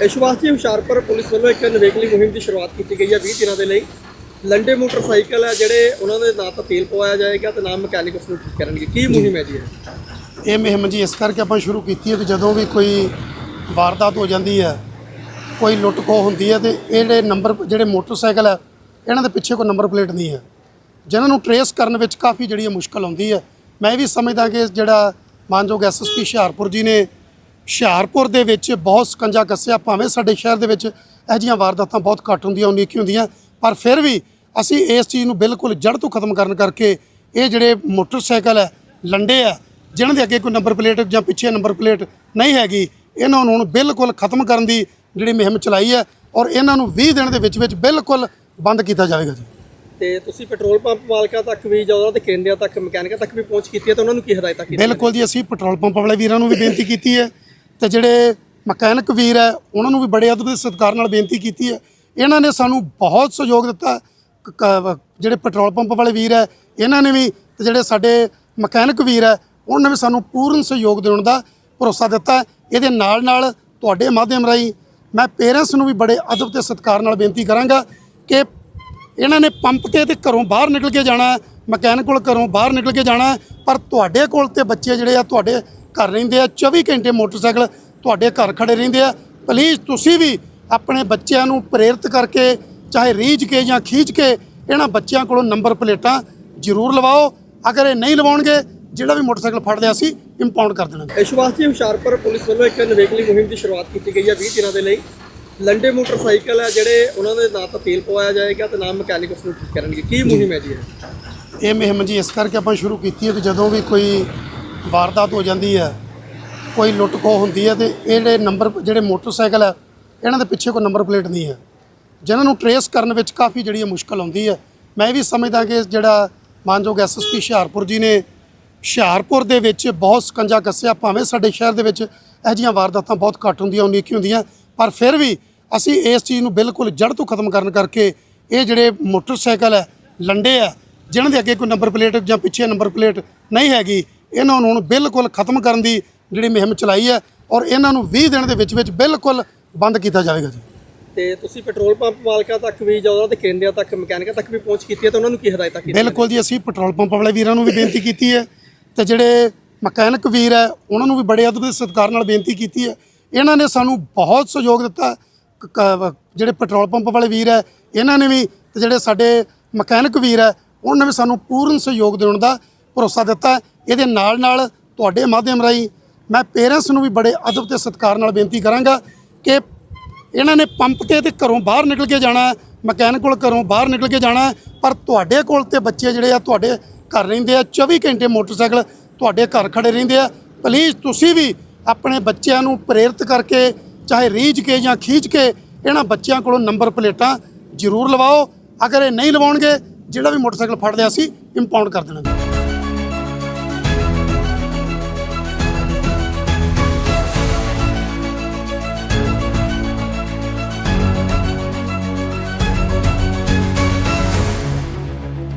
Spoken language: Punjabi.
ਵਿਸ਼ਵਾਸ ਜੀ ਹੁਸ਼ਿਆਰਪੁਰ ਪੁਲਿਸ ਵੱਲੋਂ ਇੱਕ ਨਵੇਕਲੀ ਮੁਹਿੰਮ ਦੀ ਸ਼ੁਰੂਆਤ ਕੀਤੀ ਗਈ ਹੈ 20 ਦਿਨਾਂ ਦੇ ਲਈ। ਲੰਡੇ ਮੋਟਰਸਾਈਕਲ ਹੈ ਜਿਹੜੇ ਉਹਨਾਂ ਦੇ ਨਾ ਤਾਂ ਤੇਲ ਪਵਾਇਆ ਜਾਏਗਾ ਤੇ ਨਾ ਮਕੈਨਿਕ ਉਸ ਨੂੰ ਠੀਕ ਕਰਨਗੇ। ਕੀ ਮੁਹਿੰਮ ਹੈ ਜੀ ਇਹ? ਮੁਹਿੰਮ ਜੀ ਇਸ ਕਰਕੇ ਆਪਾਂ ਸ਼ੁਰੂ ਕੀਤੀ ਹੈ ਕਿ ਜਦੋਂ ਵੀ ਕੋਈ ਵਾਰਦਾਤ ਹੋ ਜਾਂਦੀ ਹੈ, ਕੋਈ ਲੁੱਟ ਖੋਹ ਹੁੰਦੀ ਹੈ ਤੇ ਇਹ ਨੰਬਰ, ਜਿਹੜੇ ਮੋਟਰਸਾਈਕਲ ਹੈ, ਇਹਨਾਂ ਦੇ ਪਿੱਛੇ ਕੋਈ ਨੰਬਰ ਪਲੇਟ ਨਹੀਂ ਹੈ। ਜਿਨ੍ਹਾਂ ਨੂੰ ਟਰੇਸ ਕਰਨ ਵਿੱਚ ਕਾਫੀ ਜਿਹੜੀ ਹੈ ਮੁਸ਼ਕਲ ਆਉਂਦੀ ਹੈ। ਮੈਂ ਇਹ ਵੀ ਸਮਝਦਾ ਕਿ ਜਿਹੜਾ ਮਾਨਯੋਗ ਐਸਐਸਪੀ ਹੁਸ਼ਿਆਰਪੁਰ ਜੀ ਨੇ ਹੁਸ਼ਿਆਰਪੁਰ ਦੇ ਵਿੱਚ ਬਹੁਤ ਸਕੰਜਾ ਕੱਸਿਆ ਭਾਵੇਂ ਸਾਡੇ ਸ਼ਹਿਰ ਦੇ ਵਿੱਚ ਇਹੋ ਜਿਹੀਆਂ ਵਾਰਦਾਤਾਂ ਬਹੁਤ ਘੱਟ ਹੁੰਦੀਆਂ ਉਨੀਕੀ ਹੁੰਦੀਆਂ ਪਰ ਫਿਰ ਵੀ ਅਸੀਂ ਇਸ ਚੀਜ਼ ਨੂੰ ਬਿਲਕੁਲ ਜੜ ਤੋਂ ਖਤਮ ਕਰਨ ਕਰਕੇ ਇਹ ਜਿਹੜੇ ਮੋਟਰਸਾਈਕਲ ਹੈ ਲੰਡੇ ਆ ਜਿਨ੍ਹਾਂ ਦੇ ਅੱਗੇ ਕੋਈ ਨੰਬਰ ਪਲੇਟ ਜਾਂ ਪਿੱਛੇ ਨੰਬਰ ਪਲੇਟ ਨਹੀਂ ਹੈਗੀ ਇਹਨਾਂ ਨੂੰ ਹੁਣ ਬਿਲਕੁਲ ਖਤਮ ਕਰਨ ਦੀ ਜਿਹੜੀ ਮੁਹਿੰਮ ਚਲਾਈ ਹੈ ਔਰ ਇਹਨਾਂ ਨੂੰ 20 ਦਿਨ ਦੇ ਵਿੱਚ ਵਿੱਚ ਬਿਲਕੁਲ ਬੰਦ ਕੀਤਾ ਜਾਵੇਗਾ ਜੀ। ਤੇ ਤੁਸੀਂ ਪੈਟਰੋਲ ਪੰਪ ਮਾਲਕਾਂ ਤੱਕ ਵੀ ਜਾਂ ਉਹਨਾਂ ਦੇ ਕੇਂਦਰਾਂ ਤੱਕ ਮਕੈਨਿਕਾਂ ਤੱਕ ਵੀ ਪਹੁੰਚ ਕੀਤੀ ਹੈ ਤਾਂ ਉਹਨਾਂ ਨੂੰ ਕੀ ਹਦਾਇਤਾਂ ਕੀਤੀਆਂ ਬਿਲਕੁਲ ਜੀ ਅਸੀਂ ਪੈਟਰੋਲ ਪੰਪ ਵਾਲੇ ਵੀਰਾਂ ਨੂੰ ਵੀ ਬੇਨਤੀ ਕੀਤੀ ਹੈ ਤੇ ਜਿਹੜੇ ਮਕੈਨਿਕ ਵੀਰ ਹੈ ਉਹਨਾਂ ਨੂੰ ਵੀ ਬੜੇ ਅਦਬ ਦੇ ਸਤਿਕਾਰ ਨਾਲ ਬੇਨਤੀ ਕੀਤੀ ਹੈ। ਇਹਨਾਂ ਨੇ ਸਾਨੂੰ ਬਹੁਤ ਸਹਿਯੋਗ ਦਿੱਤਾ। ਕ- ਜਿਹੜੇ ਪੈਟਰੋਲ ਪੰਪ ਵਾਲੇ ਵੀਰ ਹੈ ਇਹਨਾਂ ਨੇ ਵੀ ਤੇ ਜਿਹੜੇ ਸਾਡੇ ਮਕੈਨਿਕ ਵੀਰ ਹੈ ਉਹਨਾਂ ਨੇ ਵੀ ਸਾਨੂੰ ਪੂਰਨ ਸਹਿਯੋਗ ਦੇਣ ਦਾ ਭਰੋਸਾ ਦਿੱਤਾ। ਇਹਦੇ ਨਾਲ ਨਾਲ ਤੁਹਾਡੇ ਮਾਧਿਅਮ ਰਾਹੀਂ ਮੈਂ ਪੇਰੈਂਟਸ ਨੂੰ ਵੀ ਬੜੇ ਅਦਬ ਤੇ ਸਤਿਕਾਰ ਨਾਲ ਬੇਨਤੀ ਕਰਾਂਗਾ ਕਿ ਇਹਨਾਂ ਨੇ ਪੰਪ ਤੇ ਤੇ ਘਰੋਂ ਬਾਹਰ ਨਿਕਲ ਕੇ ਜਾਣਾ ਹੈ, ਮਕੈਨਿਕ ਕੋਲ ਘਰੋਂ ਬਾਹਰ ਨਿਕਲ ਕੇ ਜਾਣਾ ਹੈ, ਪਰ ਤੁਹਾਡੇ ਕੋਲ ਤੇ ਬੱਚੇ ਜਿਹੜੇ ਆ ਤੁਹਾਡੇ ਘਰ ਰਹਿੰਦੇ ਆ 24 ਘੰਟੇ ਮੋਟਰਸਾਈਕਲ ਤੁਹਾਡੇ ਘਰ ਖੜੇ ਰਹਿੰਦੇ ਆ। ਪਲੀਜ਼ ਤੁਸੀਂ ਵੀ ਆਪਣੇ ਬੱਚਿਆਂ ਨੂੰ ਪ੍ਰੇਰਿਤ ਕਰਕੇ ਚਾਹੇ ਰੀਝ ਕੇ ਜਾਂ ਖੀਂਚ ਕੇ ਇਹਨਾਂ ਬੱਚਿਆਂ ਕੋਲੋਂ ਨੰਬਰ ਪਲੇਟਾਂ ਜ਼ਰੂਰ ਲਵਾਓ। ਅਗਰ ਇਹ ਨਹੀਂ ਲਵਾਉਣਗੇ ਜਿਹੜਾ ਵੀ ਮੋਟਰਸਾਈਕਲ ਫੜ ਲਿਆ ਸੀ ਇੰਪਾਊਂਡ ਕਰ ਦੇਣਾ। ਵਿਸ਼ਵਾਸ ਜੀ ਹੁਸ਼ਿਆਰਪੁਰ ਪੁਲਿਸ ਵੱਲੋਂ ਇੱਕ ਨਵੇਕਲੀ ਮੁਹਿੰਮ ਦੀ ਸ਼ੁਰੂਆਤ ਕੀਤੀ ਗਈ ਹੈ 20 ਦਿਨਾਂ ਦੇ ਲਈ। ਲੰਡੇ ਮੋਟਰਸਾਈਕਲ ਹੈ ਜਿਹੜੇ ਉਹਨਾਂ ਦੇ ਨਾ ਤਾਂ ਤੇਲ ਪਵਾਇਆ ਜਾਏਗਾ ਤੇ ਨਾ ਮਕੈਨਿਕ ਉਸ ਨੂੰ ਠੀਕ ਕਰਨਗੇ। ਕੀ ਮੁਹਿੰਮ ਹੈ ਜੀ ਇਹ ਮੁਹਿੰਮ ਜੀ ਇਸ ਕਰਕੇ ਆਪਾਂ ਸ਼ੁਰੂ ਕੀਤੀ ਹੈ ਕਿ ਜਦੋਂ ਵੀ ਕੋਈ ਵਾਰਦਾਤ ਹੋ ਜਾਂਦੀ ਹੈ, ਕੋਈ ਲੁੱਟ ਖੋਹ ਹੁੰਦੀ ਹੈ ਤੇ ਇਹ ਜਿਹੜੇ ਨੰਬਰ, ਜਿਹੜੇ ਮੋਟਰਸਾਈਕਲ ਹੈ, ਇਹਨਾਂ ਦੇ ਪਿੱਛੇ ਕੋਈ ਨੰਬਰ ਪਲੇਟ ਨਹੀਂ ਹੈ। ਜਿਨ੍ਹਾਂ ਨੂੰ ਟਰੇਸ ਕਰਨ ਵਿੱਚ ਕਾਫੀ ਜਿਹੜੀ ਹੈ ਮੁਸ਼ਕਲ ਆਉਂਦੀ ਹੈ। ਮੈਂ ਇਹ ਵੀ ਸਮਝਦਾ ਕਿ ਜਿਹੜਾ ਮਾਨਯੋਗ ਐਸਐਸਪੀ ਹੁਸ਼ਿਆਰਪੁਰ ਜੀ ਨੇ ਹੁਸ਼ਿਆਰਪੁਰ ਦੇ ਵਿੱਚ ਬਹੁਤ ਸਕੰਜਾ ਕੱਸਿਆ, ਭਾਵੇਂ ਸਾਡੇ ਸ਼ਹਿਰ ਦੇ ਵਿੱਚ ਇਹੋ ਜਿਹੀਆਂ ਵਾਰਦਾਤਾਂ ਬਹੁਤ ਘੱਟ ਹੁੰਦੀਆਂ ਉਨੀਕੀ ਹੁੰਦੀਆਂ, ਪਰ ਫਿਰ ਵੀ ਅਸੀਂ ਇਸ ਚੀਜ਼ ਨੂੰ ਬਿਲਕੁਲ ਜੜ ਤੋਂ ਖਤਮ ਕਰਨ ਕਰਕੇ ਇਹ ਜਿਹੜੇ ਮੋਟਰਸਾਈਕਲ ਹੈ, ਲੰਡੇ ਆ ਜਿਨ੍ਹਾਂ ਦੇ ਅੱਗੇ ਕੋਈ ਨੰਬਰ ਪਲੇਟ ਜਾਂ ਪਿੱਛੇ ਨੰਬਰ ਪਲੇਟ ਨਹੀਂ ਹੈਗੀ ਇਹਨਾਂ ਨੂੰ ਹੁਣ ਬਿਲਕੁਲ ਖਤਮ ਕਰਨ ਦੀ ਜਿਹੜੀ ਮੁਹਿੰਮ ਚਲਾਈ ਹੈ ਔਰ ਇਹਨਾਂ ਨੂੰ 20 ਦਿਨ ਦੇ ਵਿੱਚ ਵਿੱਚ ਬਿਲਕੁਲ ਬੰਦ ਕੀਤਾ ਜਾਵੇਗਾ ਜੀ। ਤੇ ਤੁਸੀਂ ਪੈਟਰੋਲ ਪੰਪ ਮਾਲਕਾਂ ਤੱਕ ਵੀ ਜਾਂ ਉਹਨਾਂ ਦੇ ਕੇਂਦਰਾਂ ਤੱਕ ਮਕੈਨਿਕਾਂ ਤੱਕ ਵੀ ਪਹੁੰਚ ਕੀਤੀ ਹੈ ਤਾਂ ਉਹਨਾਂ ਨੂੰ ਕੀ ਹਦਾਇਤਾਂ ਕੀਤੀਆਂ ਬਿਲਕੁਲ ਜੀ ਅਸੀਂ ਪੈਟਰੋਲ ਪੰਪ ਵਾਲੇ ਵੀਰਾਂ ਨੂੰ ਵੀ ਬੇਨਤੀ ਕੀਤੀ ਹੈ ਤੇ ਜਿਹੜੇ ਮਕੈਨਿਕ ਵੀਰ ਹੈ ਉਹਨਾਂ ਨੂੰ ਵੀ ਬੜੇ ਅਦਬ ਦੇ ਸਤਿਕਾਰ ਨਾਲ ਬੇਨਤੀ ਕੀਤੀ ਹੈ। ਇਹਨਾਂ ਨੇ ਸਾਨੂੰ ਬਹੁਤ ਸਹਿਯੋਗ ਦਿੱਤਾ। ਜਿਹੜੇ ਪੈਟਰੋਲ ਪੰਪ ਵਾਲੇ ਵੀਰ ਹੈ ਇਹਨਾਂ ਨੇ ਵੀ ਤੇ ਜਿਹੜੇ ਸਾਡੇ ਮਕੈਨਿਕ ਵੀਰ ਹੈ ਉਹਨਾਂ ਨੇ ਵੀ ਸਾਨੂੰ ਪੂਰਨ ਸਹਿਯੋਗ ਦੇਣ ਦਾ ਭਰੋਸਾ ਦਿੱਤਾ। ਇਹਦੇ ਨਾਲ ਨਾਲ ਤੁਹਾਡੇ ਮਾਧਿਅਮ ਰਾਹੀਂ ਮੈਂ ਪੇਰੈਂਟਸ ਨੂੰ ਵੀ ਬੜੇ ਅਦਬ ਤੇ ਸਤਿਕਾਰ ਨਾਲ ਬੇਨਤੀ ਕਰਾਂਗਾ ਕਿ ਇਹਨਾਂ ਨੇ ਪੰਪ ਤੇ ਤੇ ਘਰੋਂ ਬਾਹਰ ਨਿਕਲ ਕੇ ਜਾਣਾ ਮਕੈਨਿਕ ਕੋਲ ਘਰੋਂ ਬਾਹਰ ਨਿਕਲ ਕੇ ਜਾਣਾ ਪਰ ਤੁਹਾਡੇ ਕੋਲ ਤੇ ਬੱਚੇ ਜਿਹੜੇ ਆ, ਤੁਹਾਡੇ ਘਰ ਰਹਿੰਦੇ ਆ 24 ਘੰਟੇ ਮੋਟਰਸਾਈਕਲ ਤੁਹਾਡੇ ਘਰ ਖੜੇ ਰਹਿੰਦੇ ਆ। ਪਲੀਜ਼ ਤੁਸੀਂ ਵੀ ਆਪਣੇ ਬੱਚਿਆਂ ਨੂੰ ਪ੍ਰੇਰਿਤ ਕਰਕੇ ਚਾਹੇ ਰੀਝ ਕੇ ਜਾਂ ਖੀਚ ਕੇ ਇਹਨਾਂ ਬੱਚਿਆਂ ਕੋਲੋਂ ਨੰਬਰ ਪਲੇਟਾਂ ਜ਼ਰੂਰ ਲਵਾਓ। ਅਗਰ ਇਹ ਨਹੀਂ ਲਵਾਉਣਗੇ, ਜਿਹੜਾ ਵੀ ਮੋਟਰਸਾਈਕਲ ਫੜ ਲਿਆ ਸੀ ਇੰਪਾਊਂਡ ਕਰ ਦੇਣਾ